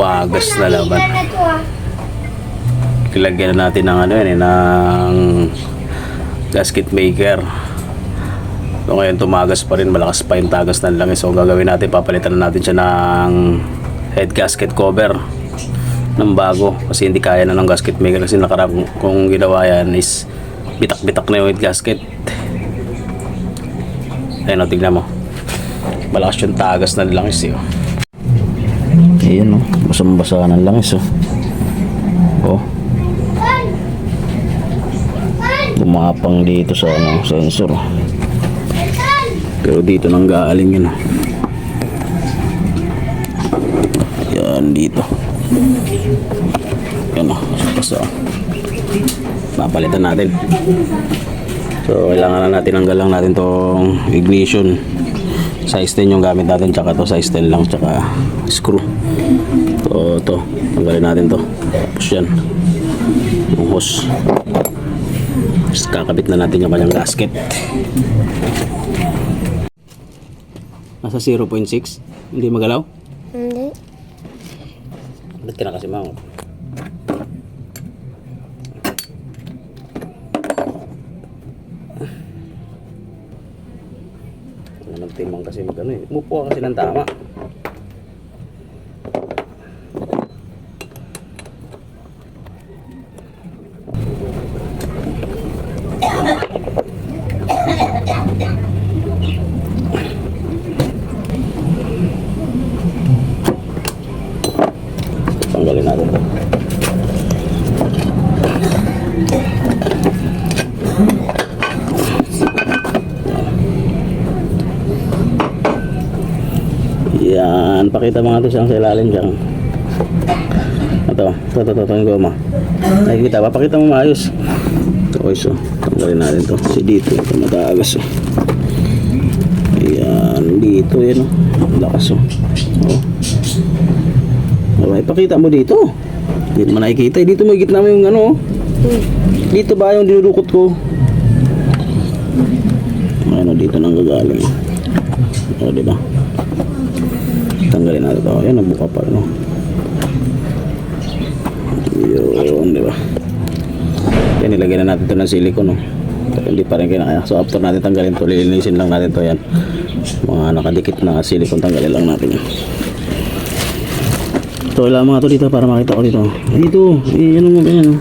tumagas na ah. Ilagyan na natin ng ano yan eh, ng gasket maker. So ngayon tumagas pa rin, malakas pa yung tagas ng langis. So ang gagawin natin, papalitan na natin siya ng head gasket cover ng bago. Kasi hindi kaya na ng gasket maker. Kasi nakarang kung ginawa yan is bitak-bitak na yung head gasket. Ayun o, tignan mo. Malakas yung tagas ng langis eh. oh. Ayan o, basang-basa ng langis oh. Oh. Bumapang dito sa ano, sensor. Pero dito nang galing yun. ah. Yan dito. Yan o. So, papalitan natin. So, kailangan na natin ang galang natin tong ignition. Size 10 yung gamit natin, tsaka to size 10 lang, tsaka screw. So, to. Tanggalin natin to. Tapos yan. Yung hose. Tapos kakabit na natin yung kanyang gasket. Nasa 0.6? Hindi magalaw? Hindi. Ba't ka na kasi mga kasi mag ano eh. Umupo ka kasi ng tama. Tanggalin natin to. Yan, pakita mga to siyang sa ilalim siyang. Ito, ito, ito, ito, ito yung goma. Nakikita, papakita mo maayos. Okay, so, tanggalin natin to. Kasi dito, ito matagas oh. Yan, dito yan oh. Lakas oh. Oh. Oh, ipakita mo dito. Hindi naman nakikita. eh. Dito mo gitna mo yung ano. oh. Dito ba yung dinudukot ko? Ano dito nang gagaling. O, di ba? Tanggalin natin ito. Ayan, nabuka pa. No? Yun, di ba? Yan, ilagay na natin ito ng silicone. No? Pero hindi pa rin kinakaya. So, after natin tanggalin ito, lilinisin lang natin ito. Yan. Mga nakadikit na silicone, tanggalin lang natin yan. Ito, ilang mga to dito para makita ko dito. Dito, eh, ano mo ganyan. oh.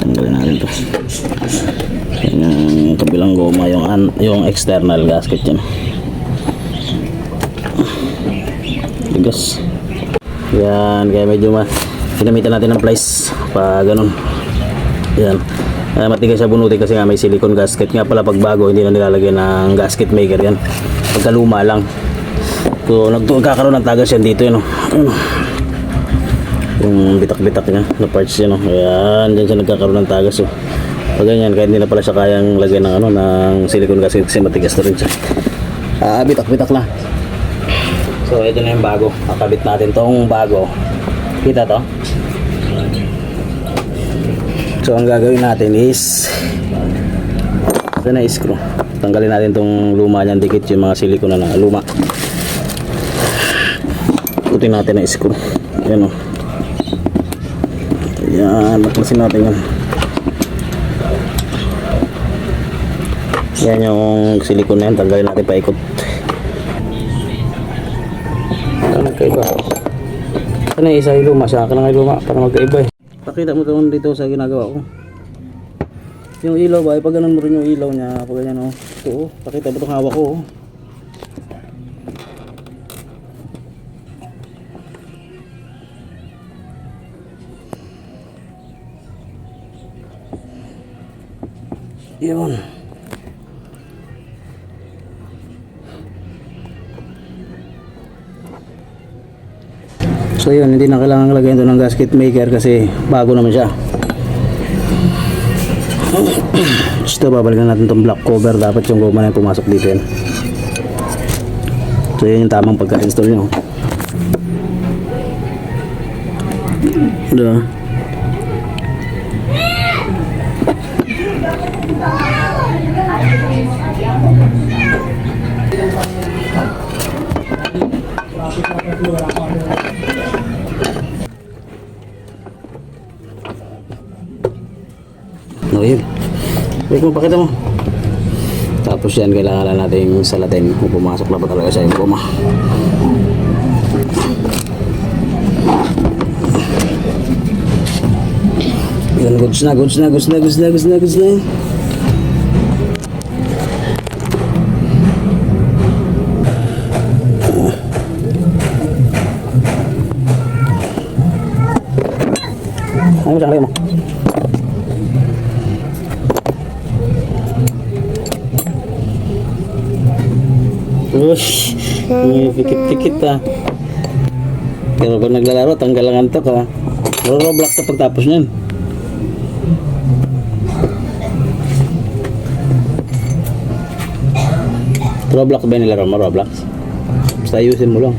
Tanggalin natin to. Yan yung kabilang goma, yung, external gasket yan. Tigas. Yan, kaya medyo ma ginamitan natin ng plies pa ganun. Yan. Kaya matigas siya bunutin kasi nga may silicone gasket. Nga pala pag bago, hindi na nilalagay ng gasket maker yan. Pagkaluma lang. So, nagkakaroon ng tagas yan dito. Yun, oh. Yung bitak-bitak niya na parts yan. Oh. Ayan, dyan siya nagkakaroon ng tagas. Oh. Pag ganyan, kahit hindi na pala siya kayang lagyan ng, ano, ng silicone gasket kasi matigas na rin siya. Ah, bitak-bitak na. So, ito na yung bago. Kakabit natin tong bago. Kita to? So ang gagawin natin is ito na screw. Tanggalin natin tong luma niyan dikit yung mga silicone na luma. Putin natin na screw. Ayan o. Ayan, baklasin natin yan. Yan yung silicone na yan. Tanggalin natin paikot. Ano magkaiba? Ano yung isa yung luma? Sa akin lang yung luma para magkaiba eh. Pakita mo doon dito sa ginagawa ko. Yung ilaw ba, pag ganun mo rin yung ilaw niya, pag ganyan oh. Ito oh, pakita mo itong hawak ko oh. Yun. So yun, hindi na kailangan lagyan ito ng gasket maker kasi bago naman siya. Gusto babalikan natin itong black cover. Dapat yung goma na yung pumasok dito yan. So yun yung tamang pagka-install nyo. Diba? No, Wait mo, pakita mo. Tapos yan, kailangan na natin salatin kung pumasok na ba talaga sa goma. Yan, goods na, goods na, goods na, goods na, goods na, goods na. Ano sa mo? Uy, pikit-pikit ah. Pero pag naglalaro, tanggal ang antok Roblox na pagtapos niyan. Roblox ba nilaro mo? Roblox? Basta ayusin mo lang.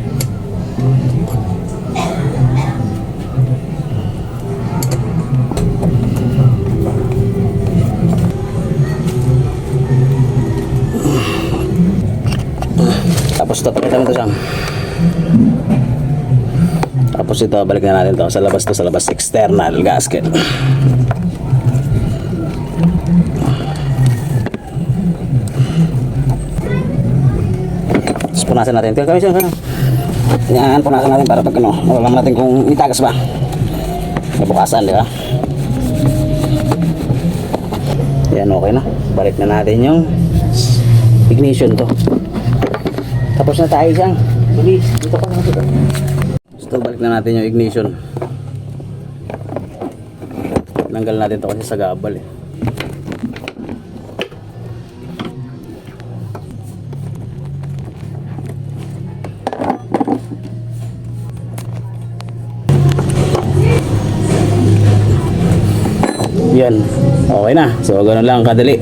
Tapos ito, pakita mo ito siyang. Tapos ito, balik na natin to sa labas to, sa labas external gasket. Tapos punasan natin. Ito, kami siya. Yan, punasan natin para pag ano, malaman natin kung itagas ba. Nabukasan, di ba? Yan, okay na. Balik na natin yung ignition to. Tapos na tayo siyang. Bilis, dito ka na dito. So, balik na natin yung ignition. Nanggal natin to kasi sa gabal eh. Yan. Okay na. So, ganun lang kadali.